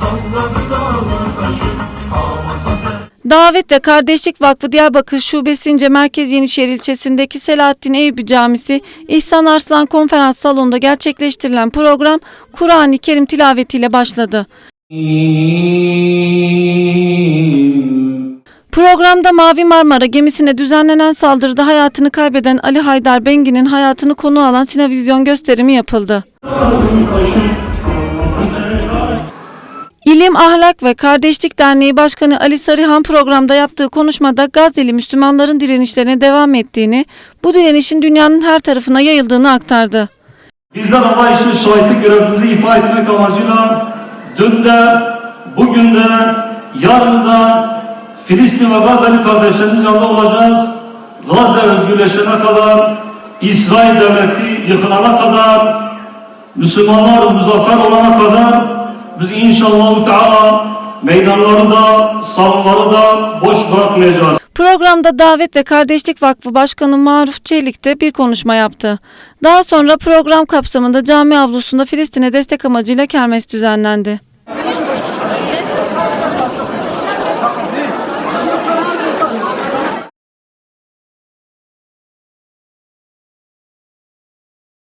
Salladı dağlar taşı Havasa sen Davet ve Kardeşlik Vakfı Diyarbakır Şubesince Merkez Yenişehir ilçesindeki Selahattin Eyüpü Camisi İhsan Arslan Konferans Salonu'nda gerçekleştirilen program Kur'an-ı Kerim tilavetiyle başladı. Programda Mavi Marmara gemisine düzenlenen saldırıda hayatını kaybeden Ali Haydar Bengi'nin hayatını konu alan sinevizyon gösterimi yapıldı. İlim, Ahlak ve Kardeşlik Derneği Başkanı Ali Sarıhan programda yaptığı konuşmada Gazze'li Müslümanların direnişlerine devam ettiğini, bu direnişin dünyanın her tarafına yayıldığını aktardı. Bizler Allah için şahitlik görevimizi ifa etmek amacıyla dün de, bugün de, yarın da Filistin ve Gazze'li kardeşlerimiz yanında olacağız. Gazze özgürleşene kadar, İsrail devleti yıkılana kadar, Müslümanlar muzaffer olana kadar biz inşallah Teala meydanları da, salonları da boş bırakmayacağız. Programda Davet ve Kardeşlik Vakfı Başkanı Maruf Çelik de bir konuşma yaptı. Daha sonra program kapsamında cami avlusunda Filistin'e destek amacıyla kermes düzenlendi.